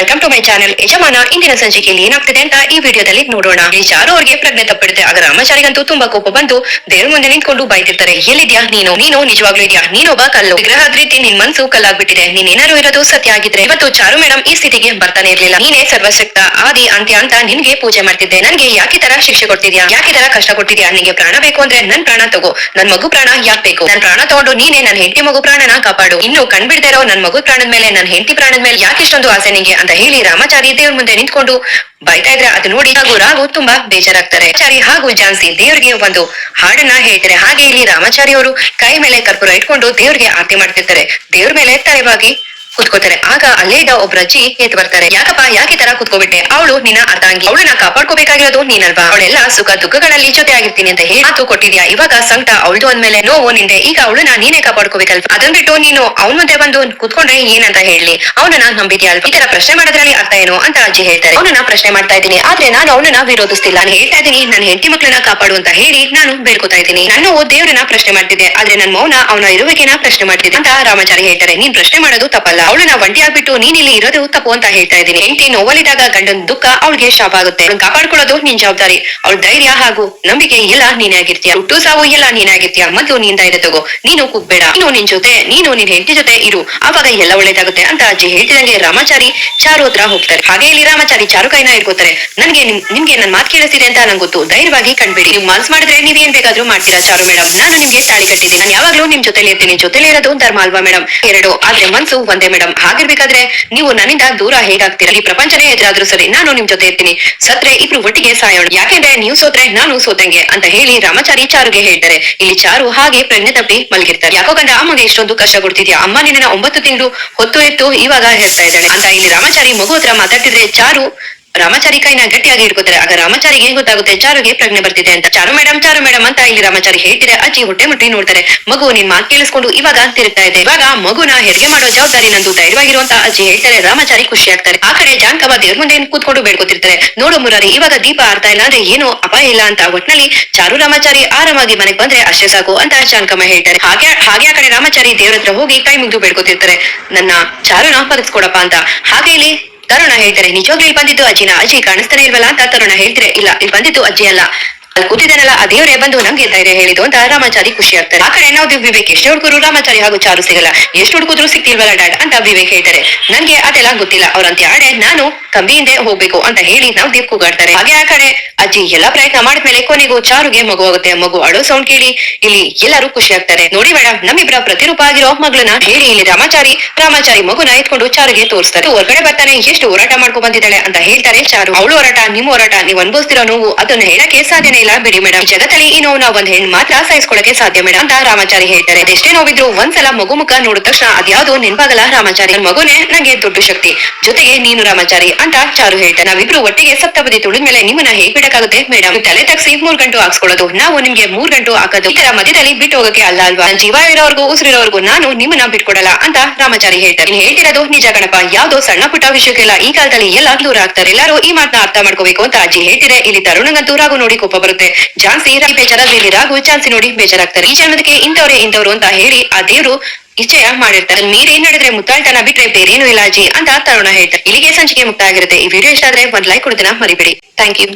Welcome to my channel ಯಜಮಾನ ಇಂದಿನ ಸಂಚಿಕೆಯಲ್ಲಿ ಏನಾಗ್ತಿದೆ ಅಂತ ಈ ವಿಡಿಯೋದಲ್ಲಿ ನೋಡೋಣ. ಈ ಚಾರು ಅವ್ರಿಗೆ ಪ್ರಜ್ಞೆ ತಪ್ಪಿಡುತ್ತೆ ಆಗ ರಾಮಾಚಾರಿಗಂತೂ ತುಂಬಾ ಕೋಪ ಬಂದು ದೇವ್ರ ಮುಂದೆ ನಿಂತ್ಕೊಂಡು ಬೈತಿರ್ತಾರೆ ಎಲ್ಲಿದ್ಯಾ? ನೀನು ನೀನು, ನಿಜವಾಗ್ಲೂ ಇದ್ಯಾ? ನೀನೊಬ್ಬ ಕಲ್ಲು. ವಿಗ್ರಹ ರೀತಿ ನಿನ್ ಮನ್ಸು ಕಲ್ಲಾಗ್ಬಿಟ್ಟಿದೆ. ನೀನ್ ಏನಾರು ಇರೋದು ಸತ್ಯ ಆಗಿದ್ರೆ ಇವತ್ತು ಚಾರು ಮೇಡಮ್ ಈ ಸ್ಥಿತಿಗೆ ಬರ್ತಾನೆ ಇರ್ಲಿಲ್ಲ. ನೀನೇ ಸರ್ವಶಕ್ತ, ಆದಿ, ಅಂತ್ಯ ಅಂತ ನಿನ್ಗೆ ಪೂಜೆ ಮಾಡ್ತಿದ್ದೆ. ನನ್ಗೆ ಯಾಕೆ ತರ ಶಿಕ್ಷೆ ಕೊಡ್ತಿದ್ಯಾ? ಯಾಕೆ ತರ ಕಷ್ಟ ಕೊಟ್ಟಿದ್ಯಾ ನಿಂಗೆ ಪ್ರಾಣ ಬೇಕು ಅಂದ್ರೆ ನನ್ ಪ್ರಾಣ ತಗೋ. ನನ್ ಮಗು ಪ್ರಾಣ ಯಾಕೆ ಬೇಕು? ನನ್ ಪ್ರಾಣ ತಗೊಂಡು ನೀನೇ ನನ್ ಹೆಂಡತಿ ಮಗು ಪ್ರಾಣನ ಕಾಪಾಡು. ಇನ್ನು ಕಣ್ಬಿಡ್ದೇ ಇರೋ ನನ್ ಮಗು ಪ್ರಾಣದ ಮೇಲೆ, ನನ್ ಹೆಂಡತಿ ಪ್ರಾಣದ ಮೇಲೆ ಯಾಕೆ ಇಷ್ಟೊಂದು ಆಸೆ ನಿಂಗೆ? ಅಂತ ಹೇಳಿ ರಾಮಾಚಾರಿ ದೇವ್ರ ಮುಂದೆ ನಿಂತ್ಕೊಂಡು ಬೈತಾ ಇದ್ರೆ ಅದು ನೋಡಿ ಹಾಗೂ ರಾಘು ತುಂಬಾ ಬೇಜಾರಾಗ್ತಾರೆ. ಚಾರಿ ಹಾಗೂ ಜಾನ್ಸಿ ದೇವ್ರಿಗೆ ಒಂದು ಹಾಡನ್ನ ಹೇಳ್ತಾರೆ. ಹಾಗೆ ಇಲ್ಲಿ ರಾಮಾಚಾರಿ ಅವರು ಕೈ ಮೇಲೆ ಕರ್ಪೂರ ಇಟ್ಕೊಂಡು ದೇವ್ರಿಗೆ ಆರತಿ ಮಾಡ್ತಿರ್ತಾರೆ. ದೇವ್ರ ಮೇಲೆ ತಲೆಬಾಗಿ ಕುತ್ಕೋತಾರೆ ಆಗ ಅಲ್ಲೇ ಇದ್ದ ಒಬ್ಬ ಅಜ್ಜಿ ಎದ್ದು ಬರ್ತಾರೆ. ಯಾಕಪ್ಪ, ಯಾಕೆ ತರ ಕುತ್ಕೋಬಿಟ್ಟೆ ಅವಳು ನಿನ್ನ ಅರ್ಧಾಂಗಿ. ಅವಳನ್ನ ಕಾಪಾಡ್ಕೋಬೇಕಾಗಿರೋದು ನೀನಲ್ವಾ? ಅವಳೆಲ್ಲ ಸುಖ ದುಃಖಗಳಲ್ಲಿ ಜೊತೆ ಆಗಿರ್ತೀನಿ ಅಂತ ಹೇಳಿ ಮಾತು ಕೊಟ್ಟಿದ್ಯಾ? ಇವಾಗ ಸಂಕಟ ಅವಳ್ದು ಅಂದ್ಮೇಲೆ ನೋವು ನಿಂದೆ. ಈಗ ಅವಳನ್ನ ನೀನೇ ಕಾಪಾಡ್ಕೋಬೇಕಲ್ವ? ಅದನ್ ಬಿಟ್ಟು ನೀನು ಅವನ ಮುಂದೆ ಬಂದು ಕುತ್ಕೊಂಡ್ರೆ ಏನಂತ ಹೇಳಿ? ಅವನನ್ನ ನಂಬಿದ್ಯಾ ಅಲ್ವಾ ಈ ತರ ಪ್ರಶ್ನೆ ಮಾಡೋದ್ರಲ್ಲಿ ಅರ್ಥ ಏನು ಅಂತ ಅಜ್ಜಿ ಹೇಳ್ತಾರೆ. ಅವನನ್ನ ಪ್ರಶ್ನೆ ಮಾಡ್ತಾ ಇದ್ದೀನಿ. ಆದ್ರೆ ನಾನು ಅವನನ್ನ ವಿರೋಧಿಸ್ತಿಲ್ಲ. ನಾನು ಹೇಳ್ತಾ ಇದ್ದೀನಿ ನನ್ನ ಹೆಂಡತಿ ಮಕ್ಕಳನ್ನ ಕಾಪಾಡು ಅಂತ ಹೇಳಿ ನಾನು ಬೇಡ್ಕೋತಾ ಇದ್ದೀನಿ. ನಾನು ದೇವರನ್ನ ಪ್ರಶ್ನೆ ಮಾಡ್ತಿದ್ದೆ. ಆದ್ರೆ ನನ್ನ ಮೌನ ಅವನ ಇರುವಿಕೆನ ಪ್ರಶ್ನೆ ಮಾಡ್ತಿದ್ದೆ ಅಂತ ರಾಮಾಚಾರಿ ಹೇಳ್ತಾರೆ. ನೀನ್ ಪ್ರಶ್ನೆ ಮಾಡೋದು ತಪ್ಪಲ್ಲ. ಅವಳನ್ನ ಒಂಟಿ ಆಗ್ಬಿಟ್ಟು ನೀನ್ ಇಲ್ಲಿ ಇರೋದು ತಪ್ಪು ಅಂತ ಹೇಳ್ತಾ ಇದ್ದೀನಿ. ಹೆಂಡತಿ ನೋವಲಿದಾಗ ಗಂಡನ ದುಃಖ ಅವಳಿಗೆ ಶಾಪ ಆಗುತ್ತೆ. ಅವ್ಳನ್ನ ಕಾಪಾಡ್ಕೊಳ್ಳೋದು ನಿನ್ ಜವಾಬ್ದಾರಿ. ಅವಳ ಧೈರ್ಯ ಹಾಗೂ ನಂಬಿಕೆ ಇಲ್ಲ ನೀನೇ ಆಗಿರ್ತೀಯ. ಹುಟ್ಟು ಸಾವು ಎಲ್ಲ ನೀನೇ ಆಗಿರ್ತೀಯ. ಮೊದ್ಲು ನಿನ್ ಧೈರ್ಯ ತಗೋ. ನೀನು ಕುಗ್ಬೇಡ. ನೀನು ನಿನ್ ಜೊತೆ, ನೀನು ನಿನ್ ಹೆಂಡತಿ ಜೊತೆ ಇರು. ಆವಾಗ ಎಲ್ಲ ಒಳ್ಳೇದಾಗುತ್ತೆ ಅಂತ ಅಜ್ಜಿ ಹೇಳ್ತಿದಂಗೆ ರಾಮಾಚಾರಿ ಚಾರು ಹತ್ರ ಹೋಗ್ತಾರೆ. ಹಾಗೆ ಇಲ್ಲಿ ರಾಮಾಚಾರಿ ಚಾರು ಕೈನ ಇಟ್ಕೋತಾರೆ ನನ್ಗೆ ನಿಮ್, ನಿಮ್ಗೆ ನನ್ ಮಾತು ಕೇಳಿಸ್ತಿದೆ ಅಂತ ನಂಗೆ ಗೊತ್ತು. ಧೈರ್ಯವಾಗಿ ಕಣ್ಬಿಡಿ. ನೀವು ಮನ್ಸ್ ಮಾಡಿದ್ರೆ ನೀವೇನ್ ಬೇಕಾದ್ರೂ ಮಾಡ್ತೀರಾ ಚಾರು ಮೇಡಮ್ ನಾನು ನಿಮ್ಗೆ ತಾಳಿ ಕಟ್ಟಿದ್ದೀನಿ. ನಾನು ಯಾವಾಗ್ಲೂ ನಿಮ್ ಜೊತೆಲಿ ಇರ್ತೀನಿ. ಜೊತೆಲಿ ಇರೋದು ಧರ್ಮ ಅಲ್ವಾ ಮೇಡಮ್ ಎರಡು. ಆದ್ರೆ ಮನ್ಸು ಒಂದೇ ಮೇಡಮ್ ಹಾಗಿರ್ಬೇಕಾದ್ರೆ ನೀವು ನನ್ನಿಂದ ದೂರ ಹೇಗಾಗ್ತೀರಾ? ಈ ಪ್ರಪಂಚನೇ ಎದುರಾದ್ರೂ ಸರಿ ನಾನು ನಿಮ್ ಜೊತೆ ಇರ್ತೀನಿ. ಸತ್ರೆ, ಇಬ್ರು ಒಟ್ಟಿಗೆ ಸಾಯೋಣ. ಯಾಕೆಂದ್ರೆ ನೀವು ಸೋತ್ರೆ, ನಾನು ಸೋತಂಗೆ ಅಂತ ಹೇಳಿ ರಾಮಚಾರಿ ಚಾರುಗೆ ಹೇಳ್ತಾರೆ. ಇಲ್ಲಿ ಚಾರು ಹಾಗೆ ಪ್ರಜ್ಞೆ ತಪ್ಪಿ ಮಲಗಿರ್ತಾರೆ. ಯಾಕೋ ಕಂಡ ಅಮ್ಮಗೆ ಇಷ್ಟೊಂದು ಕಷ್ಟ ಕೊಡ್ತಿದ್ಯಾ? ಅಮ್ಮ ನಿನ್ನ ಒಂಬತ್ತು ತಿಂಗಳು ಹೊತ್ತು ಎತ್ತು ಇವಾಗ ಹೇಳ್ತಾ ಇದ್ದಾಳೆ. ಅಂತ ಇಲ್ಲಿ ರಾಮಚಾರಿ ಮಗು ಹತ್ರ ಮಾತಾಡ್ತಿದ್ರೆ ಚಾರು ರಾಮಾಚಾರಿ ಕೈನ ಗಟ್ಟಿಯಾಗಿ ಇಟ್ಕೋತಾರೆ ಆಗ ರಾಮಚಾರಿಗೆ ಏನ್ ಗೊತ್ತಾಗುತ್ತೆ? ಚಾರುಗೆ ಪ್ರಜ್ಞೆ ಬರ್ತಿದೆ ಅಂತ. ಚಾರು ಮೇಡಮ್ ಚಾರು ಮೇಡಮ್ ಅಂತ ಇಲ್ಲಿ ರಾಮಾಚಾರಿ ಹೇಳ್ತಿದ್ರೆ ಅಜ್ಜಿ ಹೊಟ್ಟೆ ಮುಟ್ಟಿ ನೋಡ್ತಾರೆ. ಮಗು ನಿನ್ ಮಾತು ಕೇಳಿಸ್ಕೊಂಡು ಇವಾಗ ತಿರುಗ್ತಾ ಇದೆ. ಇವಾಗ ಮಗುನ ಹೆರಿಗೆ ಮಾಡೋ ಜವಾಬ್ದಾರಿ ನಂದು ಧೈರ್ಯವಾಗಿರುವಂತ ಅಜ್ಜಿ ಹೇಳ್ತಾರೆ. ರಾಮಚಾರಿ ಖುಷಿ ಆಗ್ತಾರೆ. ಆ ಕಡೆ ಜಾನ್ಕವ ದೇವ್ರ ಮುಂದೆ ಕೂತ್ಕೊಂಡು ಬೇಡ್ಕೋತಿರ್ತಾರೆ. ನೋಡು ಮುರಾರಿ, ಇವಾಗ ದೀಪ ಆರ್ತಾ ಇಲ್ಲ ಅಂದ್ರೆ ಏನು ಅಪಾಯ ಇಲ್ಲ ಅಂತ ಒಟ್ನಲ್ಲಿ ಚಾರು, ರಾಮಾಚಾರಿ ಆರಾಮಾಗಿ ಮನೆಗೆ ಬಂದ್ರೆ ಅಷ್ಟೇ ಸಾಕು ಅಂತ ಜಾನ್ಕಮ್ಮ ಹೇಳ್ತಾರೆ. ಹಾಗೆ ಹಾಗೆ ಆ ಕಡೆ ರಾಮಾಚಾರಿ ದೇವ್ರ ಹತ್ರ ಹೋಗಿ ಕೈ ಮುಗಿದು ಬೇಡ್ಕೊತಿರ್ತಾರೆ. ನನ್ನ ಚಾರುನ ಬದುಕ್ಸ್ಕೊಡಪ್ಪ ಅಂತ. ಹಾಗೆ ಇಲ್ಲಿ ತರುಣ ಹೇಳ್ತಾರೆ. ನಿಜವಾಗ್ಲೂ ಇಲ್ಲಿ ಬಂದಿದ್ದು ಅಜ್ಜಿನ? ಅಜ್ಜಿ ಕಾಣಿಸ್ತಾನೆ ಇಲ್ವಲ್ಲ ಅಂತ ತರುಣ ಹೇಳ್ತಾರೆ ಇಲ್ಲ, ಇಲ್ಲಿ ಬಂದಿದ್ದು ಅಜ್ಜಿ ಅಲ್ಲ. ಅಲ್ಲಿ ಕೂತಿದ್ದಾನಲ್ಲ, ಆ ದೇವರೇ ಬಂದು ನಮ್ಗೆ ಧೈರ್ಯ ಹೇಳಿದ್ದು ಅಂತ ರಾಮಾಚಾರಿ ಖುಷಿ ಆಗ್ತಾರೆ. ಆ ಕಡೆ ನಾವು ವಿವೇಕ್, ಎಷ್ಟು ಹುಡುಗರು ರಾಮಾಚಾರಿ ಹಾಗೂ ಚಾರು ಸಿಗಲ್ಲ. ಎಷ್ಟು ಹುಡುಕಿದ್ರು ಸಿಗ್ತಿಲ್ವಲ್ಲ ಡ್ಯಾಡ್ ಅಂತ ವಿವೇಕ್ ಹೇಳ್ತಾರೆ ನನ್ಗೆ ಅದೆಲ್ಲ ಗೊತ್ತಿಲ್ಲ. ಅವ್ರಂತ ಆಡೆ ನಾನು ಕಂಬಿಯಿಂದ ಹೋಗ್ಬೇಕು ಅಂತ ಹೇಳಿ ನಾವು ದೀಪ್ ಕೂಗಾಡ್ತಾರೆ. ಹಾಗೆ ಆ ಕಡೆ ಅಜ್ಜಿ ಎಲ್ಲಾ ಪ್ರಯತ್ನ ಮಾಡಿದ್ಮೇಲೆ ಕೊನೆಗೂ ಚಾರುಗೆ ಮಗು ಆಗುತ್ತೆ. ಮಗು ಅಳೋ ಸೌಂಡ್ ಕೇಳಿ ಇಲ್ಲಿ ಎಲ್ಲರೂ ಖುಷಿ ಆಗ್ತಾರೆ. ನೋಡಿ ಮೇಡಮ್ ನಮ್ಮಿಬ್ಬರ ಪ್ರತಿರೂಪ ಆಗಿರೋ ಮಗಳನ್ನ ಹೇಳಿ ಇಲ್ಲಿ ರಾಮಾಚಾರಿ ರಾಮಾಚಾರಿ ಮಗುನ ಎತ್ಕೊಂಡು ಚಾರುಗೆ ತೋರಿಸ್ತಾರೆ. ಹೊರಗಡೆ ಬರ್ತಾನೆ, ಎಷ್ಟು ಹೋರಾಟ ಮಾಡ್ಕೊಂಡ್ ಬಂದಿದ್ದಾಳೆ ಅಂತ ಹೇಳ್ತಾರೆ ಚಾರು. ಅವಳು ಹೋರಾಟ, ನಿಮ್ಮ ಹೋರಾಟ, ನೀವು ಅನ್ಭವಿಸ್ತಿರೋ ನೋವು, ಅದನ್ನ ಹೇಳಕ್ಕೆ ಸಾಧ್ಯನೇ ಇಲ್ಲ, ಬಿಡಿ ಮೇಡಮ್ ಜಗತ್ತಲ್ಲಿ ಈ ನೋವು ನಾವು ಒಂದ್ ಹೆಣ್ ಮಾತ್ರ ಸಹಿಸ್ಕೊಳಕ್ಕೆ ಸಾಧ್ಯ ಮೇಡಮ್ ಅಂತ ರಾಮಾಚಾರಿ ಹೇಳ್ತಾರೆ. ಅದೆಷ್ಟೇ ನೋವಿದ್ರು ಒಂದ್ಸಲ ಮಗು ಮುಖ ನೋಡಿದ ತಕ್ಷಣ ಅದ್ಯಾವುದು ನೆನ್ಪಾಗಲ್ಲ ರಾಮಾಚಾರಿ. ಮಗುನೇ ನಂಗೆ ದೊಡ್ಡ ಶಕ್ತಿ. ಜೊತೆಗೆ ನೀನು ರಾಮಾಚಾರಿ ಅಂತ ಚಾರು ಹೇಳ್ತಾರೆ. ನಾವಿಬ್ರು ಒಟ್ಟಿಗೆ ಸಪ್ತಪದಿ ತುಳಿದ ಮೇಲೆ ನಿಮ್ಮನ್ನ ಹೇಗ್ ಬಿಡಕಾಗುತ್ತೆ ಮೇಡಮ್ ತಲೆ ತಗ್ಸಿ ಮೂರ್ ಗಂಟು ಹಾಕ್ಸ್ಕೊಳ್ಳೋದು. ನಾವು ನಿಮ್ಗೆ ಮೂರ್ ಗಂಟು ಹಾಕೋದು. ಇದರ ಮಧ್ಯದಲ್ಲಿ ಬಿಟ್ಟು ಹೋಗಕ್ಕೆ ಅಲ್ಲ ಅಲ್ವಾ? ಜೀವ ಇರೋವರೆಗೂ ಉಸಿರಿರೋವರೆಗೂ ನಾನು ನಿಮ್ಮನ್ನ ಬಿಟ್ಕೊಡಲ್ಲ ಅಂತ ರಾಮಾಚಾರಿ ಹೇಳ್ತಾರೆ. ಹೇಳ್ತಿರೋದು ನಿಜ ಗಣಪ ಯಾವ್ದೋ ಸಣ್ಣ ಪುಟ್ಟ ವಿಷಯಕ್ಕೆಲ್ಲ ಈ ಕಾಲದಲ್ಲಿ ಎಲ್ಲ ದೂರ ಆಗ್ತಾರೆ. ಎಲ್ಲರೂ ಈ ಮಾತನ್ನ ಅರ್ಥ ಮಾಡ್ಕೋಬೇಕು ಅಂತ ಅಜ್ಜಿ ಹೇಳ್ತಿದೆ. ಇಲ್ಲಿ ತರುಣಂಗಂತೂ ರಾಗು ನೋಡಿ ಕೋಪ ಬರುತ್ತೆ. ಜಾನ್ಸಿ ರಾಗಿ ಬೇಜಾರಾದ್ರೆ ರಾಗು ಚಾನ್ಸಿ ನೋಡಿ ಬೇಜಾರಾಗ್ತಾರೆ. ಈ ಜನ್ಮದಕ್ಕೆ ಇಂಥವ್ರೆ ಇಂಥವ್ರು ಅಂತ ಹೇಳಿ ಆ ದೇವ್ರು ನಿಶ್ಚಯ ಮಾಡಿರ್ತಾರೆ. ಮೀರಿ ಏನ್ ನಡೆದ್ರೆ ಮುತ್ತಾಳ್ತನ ಬಿಟ್ರೆ ಬೇರೇನು ಇಲ್ಲಾಜಿ ಅಂತ ತರುಣ ಹೇಳ್ತಾರೆ. ಇಲ್ಲಿಗೆ ಸಂಚಿಕೆ ಮುಕ್ತ ಆಗಿರುತ್ತೆ. ಈ ವಿಡಿಯೋ ಇಷ್ಟ ಆದ್ರೆ ಒಂದ್ ಲೈಕ್ ಕೊಡ್ತೀನ ಮರಿಬೇಡಿ. Thank you